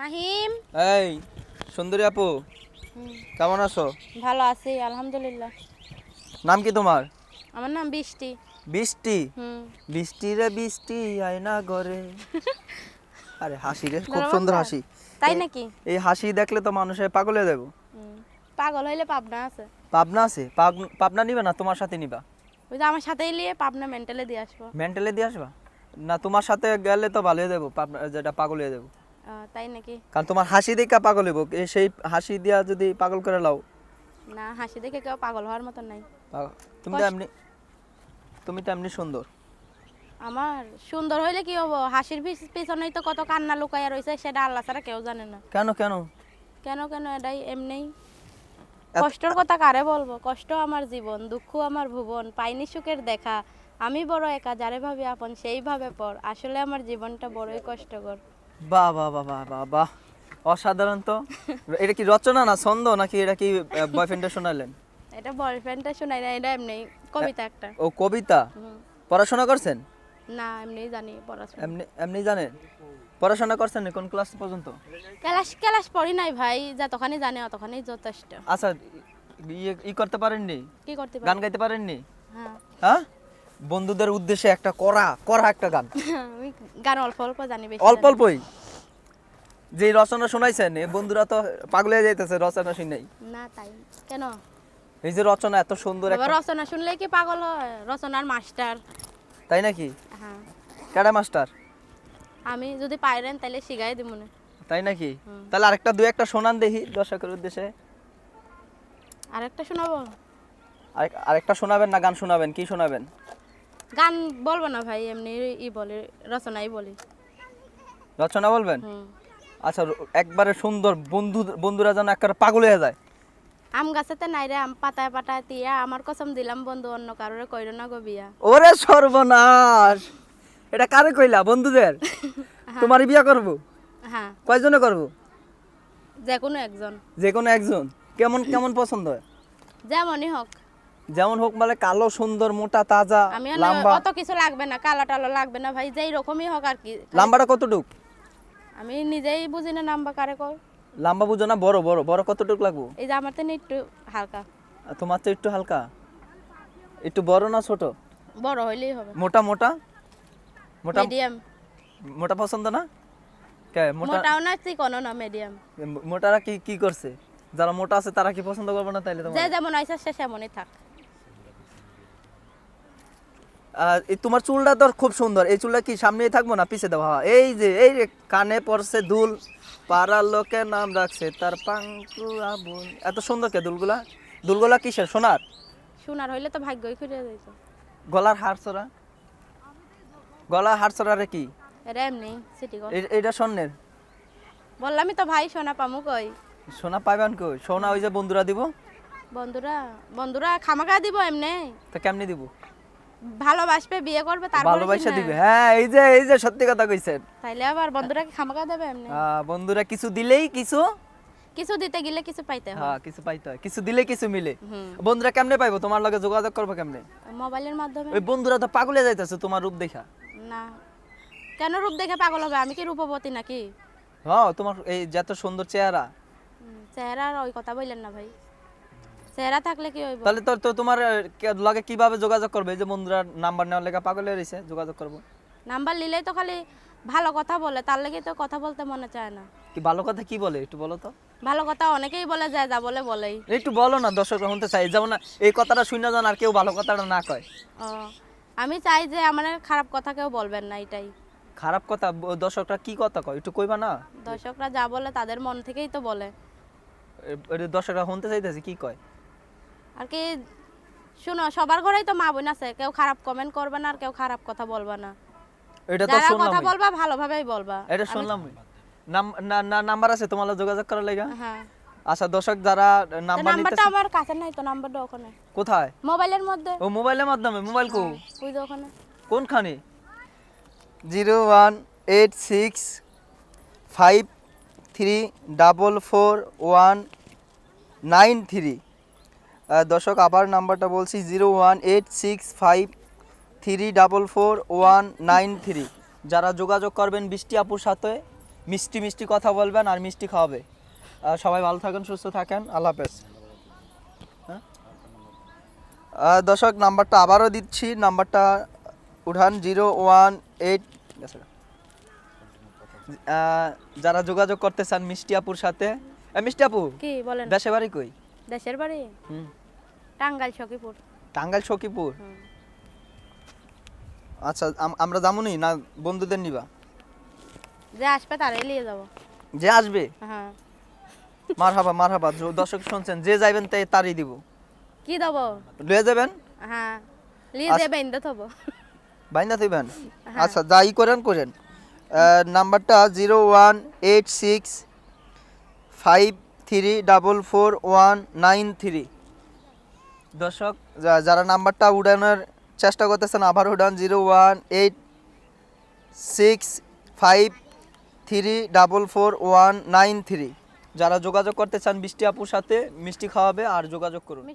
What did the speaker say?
মাহিম? এই সুন্দরী আপু কেমন আছো? ভালো আছি আলহামদুলিল্লাহ। নাম কি তোমার? আমার নাম বৃষ্টি। বৃষ্টি? বৃষ্টি রে বৃষ্টি আয়না ঘরে। আরে হাসি রে খুব সুন্দর হাসি। তাই নাকি? এই হাসি দেখলে তো মানুষের পাগল হয়ে যাব। পাগল হইলে পাবনা আছে। পাবনা আছে? পাবনা নিবে না তোমার সাথে নিবা? ওই যে আমার সাথেই নিয়ে পাবনা মেন্টালে দিয়ে আসব। মেন্টালে দিয়ে আসবা? না তোমার সাথে গেলে তো ভালো হয়ে যাব পাবনা যেটা পাগল হয়ে যাব। তাই নাকি? কারণ তোমার হাসি দেখা পাগল হইব। সেই হাসি দিয়া যদি পাগল করে লাও। না হাসি দেখে কেউ পাগল হওয়ার মতন নাই। তুমি তো এমনি তুমি তো এমনি সুন্দর। আমার সুন্দর হইলে কি হব? হাসির পিছ- পিছনেই তো কত কান্না লুকাইয়া রয়েছে সেটা আল্লাহ ছাড়া কেউ জানে না। কেন কেন? কেন কেন? এটাই এমনি। কষ্টর কথা কারে বলব? কষ্ট আমার জীবন দুঃখ আমার ভুবন পাইনি সুখের দেখা। আমি বড় একা যারে ভাবি আপন সেইভাবে পর। আসলে আমার জীবনটা বড়ই কষ্টকর। বাহ বাহ বাহ বাহ বাহ বাহ অসাধারণ তো। এটা কি রচনা না ছন্দ নাকি এটা কি বয়ফ্রেন্ডে শোনালেন? এটা বয়ফ্রেন্ডটা শোনাই না এটা এমনি কবিতা একটা। ও কবিতা? পড়াশোনা করছেন? না এমনি জানি পড়াশোনা। এমনি এমনি জানেন? পড়াশোনা করছেন কোন ক্লাস পর্যন্ত? ক্লাস ক্লাস পড়ি নাই ভাই যতখানি জানি অতখানি যথেষ্ট। আচ্ছা ই করতে পারেননি? কি করতে গান গাইতে পারেননি? হ্যাঁ। হ্যাঁ? বন্ধুদের উদ্দেশ্যে একটা করা করা একটা গান। আমি গান অল্প অল্প জানি বেশি অল্প অল্পই। যে রচনা শোনাইছেন এ বন্ধুরা তো পাগলে যাইতেছে রচনা শুনাই না তাই কেন? এই যে রচনা এত সুন্দর একটা রচনা শুনলে কি পাগল হয়? রচনার মাস্টার। তাই নাকি? হ্যাঁ। ক্যাডা মাস্টার? আমি যদি পাইরেন তাহলে শিখাই দিব না। তাই নাকি। তাহলে আরেকটা দুই একটা শোনান দেখি দর্শকের উদ্দেশ্যে। আরেকটা শোনাবো? আরেক- আরেকটা শোনাবেন না গান শোনাবেন? কি শোনাবেন? গান বলব না ভাই এমনি ই বলে রচনাই বলি। রচনা বলবেন? আচ্ছা একবারে সুন্দর বন্ধু বন্ধুরা যেন একবারে পাগল হয়ে যায়। আম গাছেতে নাই রে আম পাতায় পাতায় তিয়া আমার কসম দিলাম বন্ধু অন্য কারোরে কইর না গো বিয়া। ওরে সর্বনাশ! এটা কারে কইলা বন্ধুদের? তোমার বিয়া করব? হ্যাঁ। কয়জনে করব? যে কোনো একজন। যে কোনো একজন। কেমন কেমন পছন্দ হয়? যেমনই হোক। যেমন হোক মানে কালো সুন্দর মোটা তাজা লাম্বা। অত কিছু লাগবে না কালো টালো লাগবে না ভাই যেই রকমই হোক আর কি। লাম্বাটা কতটুক? আমি নিজেই বুঝি না নাম্বা কারে কয়। লাম্বা বুঝো না বড় বড় বড় কতটুক লাগবো? এই যে আমার তো একটু হালকা। তোমার তো একটু হালকা। একটু বড় না ছোট? বড় হইলেই হবে। মোটা মোটা? মোটা মিডিয়াম। মোটা পছন্দ না? কে মোটা মোটাও না চিকনও না মিডিয়াম মোটারা কি কি করছে? যারা মোটা আছে তারা কি পছন্দ করবে না তাইলে তোমার? যে যেমন আইসা সে সেমনই থাক। তোমার চুলটা তো খুব সুন্দর। এই চুলটা কি সামনে থাকব না পিছে দেওয়া এই যে এই কানে পড়ছে দুল। পাড়ার লোকে নাম রাখছে তার পাঙ্কু আবুল এত সুন্দর কে দুলগুলা? দুলগুলা কিসের? সোনার? সোনার হইলে তো ভাগ্যই খুঁজে যাইতো গলার হাড়ছড়া গলার হাড়ছড়া রে কি? এটা এমনি সিটি কল এ- এইটা স্বর্ণের। বললামই তো ভাই সোনা পামু কই? সোনা পাইবেন কই? সোনা ওই যে বন্ধুরা দিব? বন্ধুরা বন্ধুরা খামাকা দিব এমনি। তো কেমনি দিব? ভালোবাসবে বিয়ে করবে তারপরে ভালোবাসা দিবে। হ্যাঁ এই যে এই যে সত্যি কথা কইছেন। তাইলে আবার বন্ধুরা কি খামাকা দেবে এমনি? আহ, বন্ধুরা কিছু দিলেই কিছু? কিছু দিতে গেলে কিছু পাইতে হয়। হ্যাঁ কিছু পাইতে হয়। কিছু দিলে কিছু মিলে। বন্ধুরা কেমনে পাইবো? তোমার লগে যোগাযোগ করব কেমনে? মোবাইলের মাধ্যমে। ওই বন্ধুরা তো পাগলে যাইতেছে তোমার রূপ দেখা। না। কেন রূপ দেখে পাগল হবে? আমি কি রূপবতী নাকি? হ্যাঁ তোমার এই যত সুন্দর চেহারা। হুম, চেহারার ওই কথা বললেন না ভাই। চেহারা থাকলে কি হইব? তাহলে তো তো তোমার লগে কীভাবে যোগাযোগ করবে? এই যে বন্ধুরা নাম্বার নেওয়ার লেগে পাগলে রয়েছে যোগাযোগ করব। নাম্বার নিলেই তো খালি ভালো কথা বলে তার লেগে তো কথা বলতে মনে চায় না। কি ভালো কথা কি বলে একটু বলো তো। ভালো কথা অনেকেই বলে যায় যা বলে বলেই। একটু বলো না দর্শকরা শুনতে চাই যেমন না এই কথাটা শুনে যান আর কেউ ভালো কথাটা না কয়। ও আমি চাই যে আমার খারাপ কথা কেউ বলবেন না এটাই। খারাপ কথা দর্শকরা কি কথা কয় একটু কইবা না? দর্শকরা যা বলে তাদের মন থেকেই তো বলে। দর্শকরা শুনতে চাইতেছে কি কয়? আর কি শুনো সবার ঘরেই তো মা বোন আছে কেউ খারাপ কমেন্ট করবে না আর কেউ খারাপ কথা বলবে না। এটা তো শুনলাম কথা বলবা ভালোভাবেই বলবা। এটা শুনলাম নাম- নাম্বার আছে তোমার যোগাযোগ করার লেগে? হ্যাঁ। আচ্ছা দর্শক যারা নাম্বার নিতে নাম্বারটা আমার কাছে নাই তো নাম্বারটা ওখানে। কোথায়? মোবাইলের মধ্যে। ও মোবাইলের মাধ্যমে মোবাইল কো? ওই যে ওখানে। কোনখানে? Zero one eight six five three double four one nine three. দর্শক আবার নাম্বারটা বলছি zero one eight six five three double four one nine three. যারা যোগাযোগ করবেন বৃষ্টি আপুর সাথে মিষ্টি মিষ্টি কথা বলবেন আর মিষ্টি খাওয়াবে। সবাই ভালো থাকেন সুস্থ থাকেন আল্লাহ হাফেজ। হ্যাঁ? দর্শক নাম্বারটা আবারও দিচ্ছি নাম্বারটা উঠান জিরো ওয়ান এইট যারা যোগাযোগ করতে চান মিষ্টি আপুর সাথে মিষ্টি আপু কি বলেন? দেশে বাড়ি কই? দেশের বাড়ি? হুম। টাঙ্গাইল সখীপুর। টাঙ্গাইল সখীপুর? আচ্ছা আম- আমরা যামুনি না বন্ধুদের নিবা? যে আসবে তারাই নিয়ে যাব। যে আসবে? হ্যাঁ। মার হাবা মার দর্শক শুনছেন যে যাইবেন তাই তারই দিব। কি দেবো? লয়ে যাবেন? হ্যাঁ লিয়ে আস- যাবে ইন্দে থবো। থইবেন? হ্যাঁ। আচ্ছা যাই করেন করেন। নাম্বারটা zero one eight six five three double four one nine three. দর্শক যা- যারা নাম্বারটা উড়ানোর চেষ্টা করতেছেন আবার উড়ান zero one eight six five three double four one nine three. যারা যোগাযোগ করতে চান মিষ্টি আপুর সাথে মিষ্টি খাওয়াবে আর যোগাযোগ করুন।